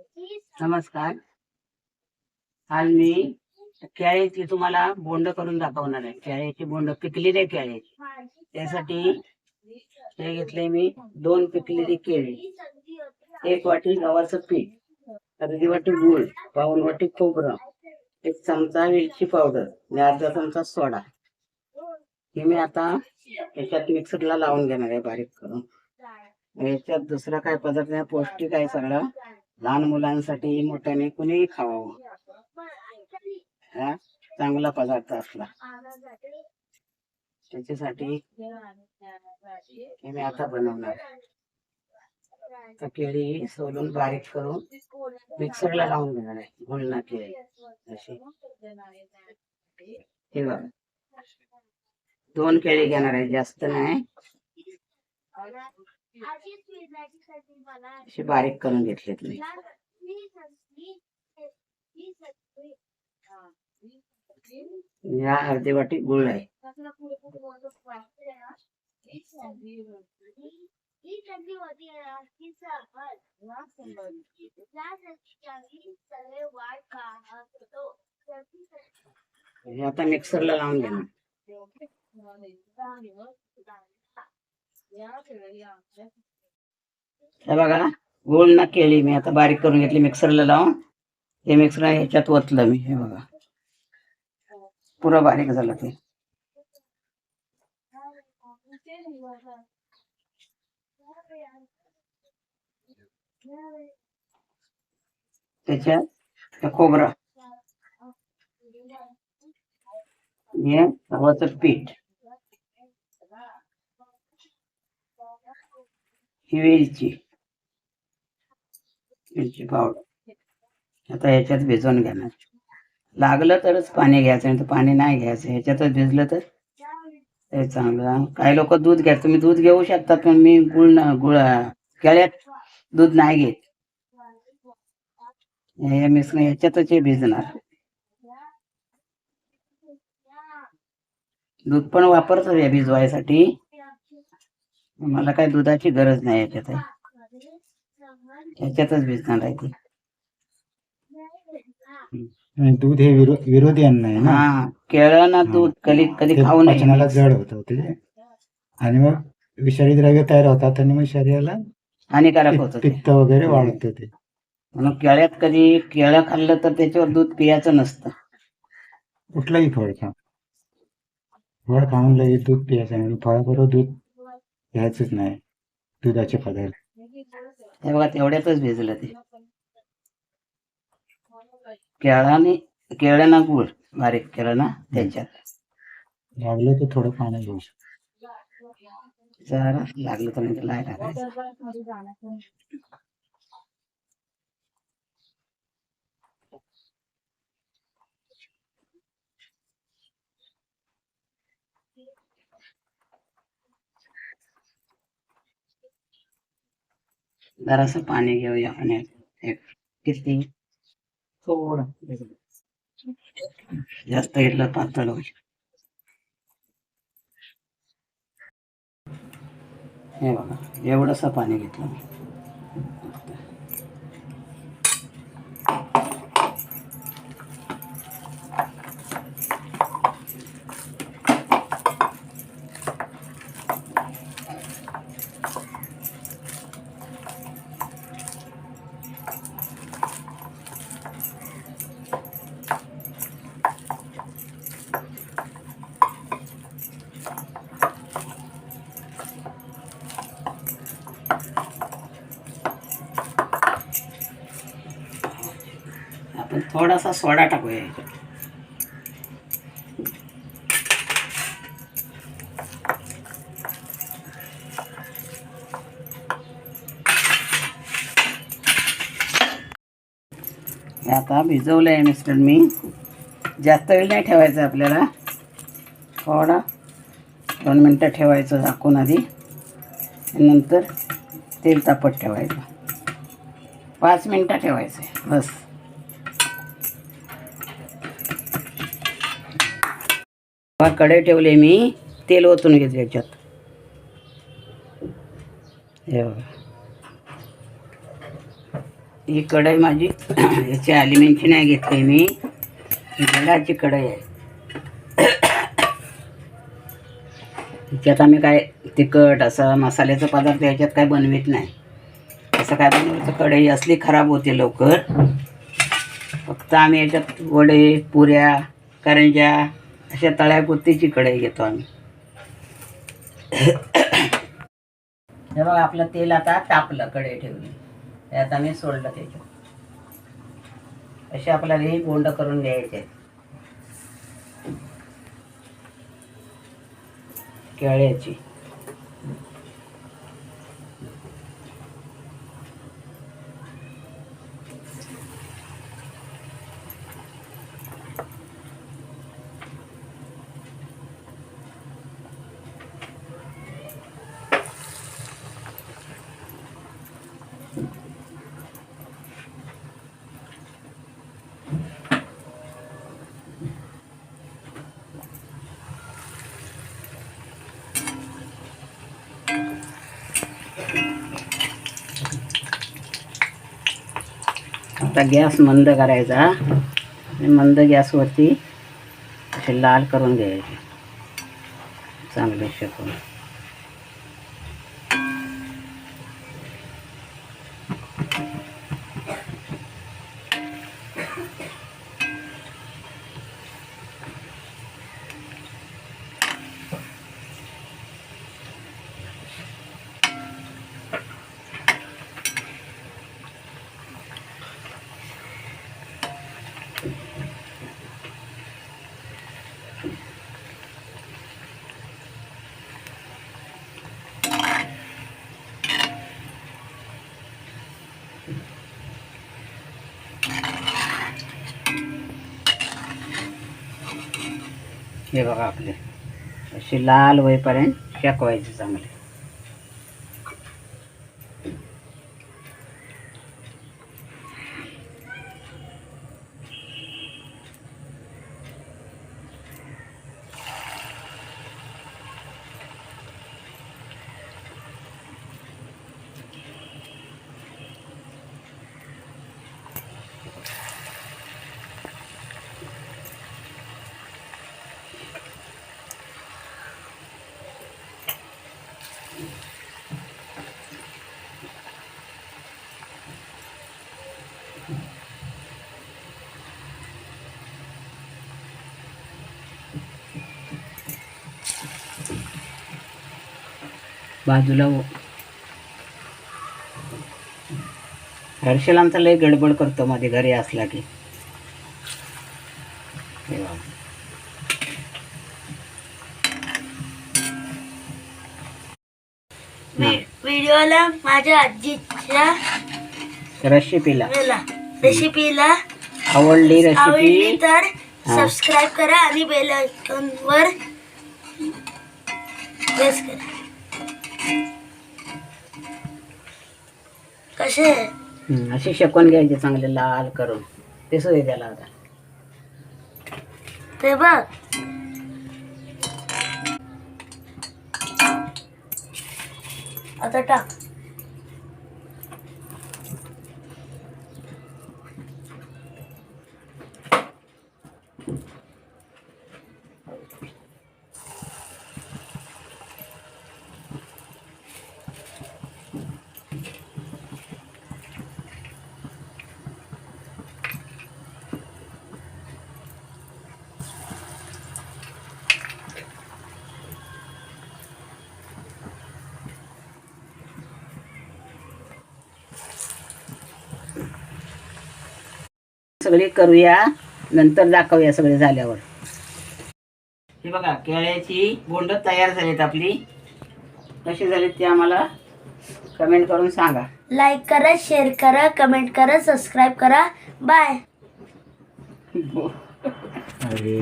नमस्कार. आज मी केळीची तुम्हाला बोंड करून दाखवणार आहे. केळीची बोंड पिकलेली केळी त्यासाठी हे घेतले मी दोन पिकलेली केळी. एक वाटी गव्हाचं पीठ अर्धी वाटी गूळ पाऊन वाटी खोबरं एक चमचा वेलची पावडर आणि अर्धा चमचा सोडा. हे मी आता याच्यात मिक्सरला लावून घेणार आहे बारीक करून. याच्यात दुसरा काय पदार्थ नाही पौष्टिक आहे सगळं. लहान मुलांसाठी मोठ्याने कुणीही खावावं हा? चांगला पदार्थ असला. त्याच्यासाठी हे मी आता बनवणार. तर केळी सोलून बारीक करून मिक्सरला लावून घेणार आहे. गुळणा केळी. अशी. हे बघ. दोन केळी घेणार आहे. जास्त नाही. अशी बारीक करून घेतलीत मी. या अर्धी वाटी गुळ आहे. हे आता मिक्सरला लावून घेणार हे बघा गोल ना केली मी आता बारीक करून घेतली मिक्सरला लावून. हे मिक्सर ह्याच्यात ओतलं मी हे बघा. पुरा बारीक झालं ते. त्याच्यात खोबरा. हे गव्हाचं पीठ. ही वेलची. वेलची पावडर. आता ह्याच्यात भिजवून घेणार. लागलं तरच पाणी घ्यायचं नाही तर पाणी नाही घ्यायचं. ह्याच्यातच भिजलं तर ते चांगलं. काही लोक दूध घ्या तुम्ही दूध घेऊ शकता पण मी गुळ गुळ केळ्यात दूध नाही घेत. हे मिक्स ह्याच्यातच हे भिजणार. दूध पण वापरतो या भिजवायसाठी. मला काही दुधाची गरज नाही याच्यात ह्याच्यातच भिजणार आहे ती. आणि दूध हे विरो- विरोधी अन्न आहे ना? हा केळं दूध कधी कधी खाऊ पचनाला नये जड होतं ते. आणि मग विषारी द्रव्य तयार होतात आणि मग शरीराला हानिकारक पित्त- होतं ते. पित्त वगैरे वाढतं ते. म्हणून केळ्यात कधी केळं खाल्लं तर त्याच्यावर दूध पियाचं नसतं. कुठलंही फळ खा. फळ खाऊन लगेच दूध प्यायचं नाही. फळाबरोबर दूध घ्यायचंच नाही. दुधाचे पदार्थ. हे बघा तेवढ्यातच भिजलं ते. केळाने केळ्याना गुळ. बारीक केलं ना त्याच्यात. लागलं तर थोडं पाणी घेऊ शकतो. जरा लागलं तर नाही तर नाही टाकायचं जरासं पाणी घेऊया. एक किती? थोडं जास्त घेतलं पातळ होईल. हे बघा एवढंसं पाणी घेतलं थोडासा सोडा टाकूया याच्यात. हे आता भिजवलं आहे मिस्टर मी. जास्त वेळ नाही ठेवायचं आपल्याला. थोडा दोन मिनटं ठेवायचं झाकून आधी. नंतर तेल तापत ठेवायचं. पाच मिनटं ठेवायचं आहे बस. कढई ठेवले मी तेल ओतून घेते याच्यात. हे बघा. ही कढई माझी याची अल्युमिनियमची नाही घेतली मी गडाची कढई आहे. ह्याच्यात आम्ही काय तिखट असं मसाल्याचं पदार्थ याच्यात काय बनवित नाही. असं काय बनवायचं? कढई असली खराब होते लवकर. फक्त आम्ही याच्यात वडे पुऱ्या करंज्या अशा तळ्या कुर्तीची कढई घेतो आम्ही. हे बघा आपलं तेल आता तापलं कढई ठेवली. त्यात आम्ही सोडलं त्याच्यात. असे आपल्याला हे बोंड करून घ्यायचे केळ्याची. आता गॅस मंद करायचा. आणि मंद गॅसवरती असे लाल करून घ्यायचे. चांगले शेकून. हे बघा आपले. असे लाल होईपर्यंत शेकवायचे चांगले. बाजूला हर्षल आमचा लय गडबड करतो मध्ये घरी असला की. व्हिडिओला माझ्या आजीच्या रेसिपीला. रेसिपीला आवडली रेसिपी. तर. सबस्क्राईब करा आणि बेल आयकॉन वर प्रेस करा. कसे? हम्म, अशी शेकून घ्यायचे चांगले लाल करून. ते सुद्धा त्याला आता ते बघ. आता टाक. सगळे करूया नंतर दाखवूया सगळे झाल्यावर. हे बघा केळ्याची बोंड तयार झालीत आपली. कशी झालीत ते आम्हाला कमेंट करून सांगा. लाईक करा शेअर करा कमेंट करा सबस्क्राईब करा. बाय अरे.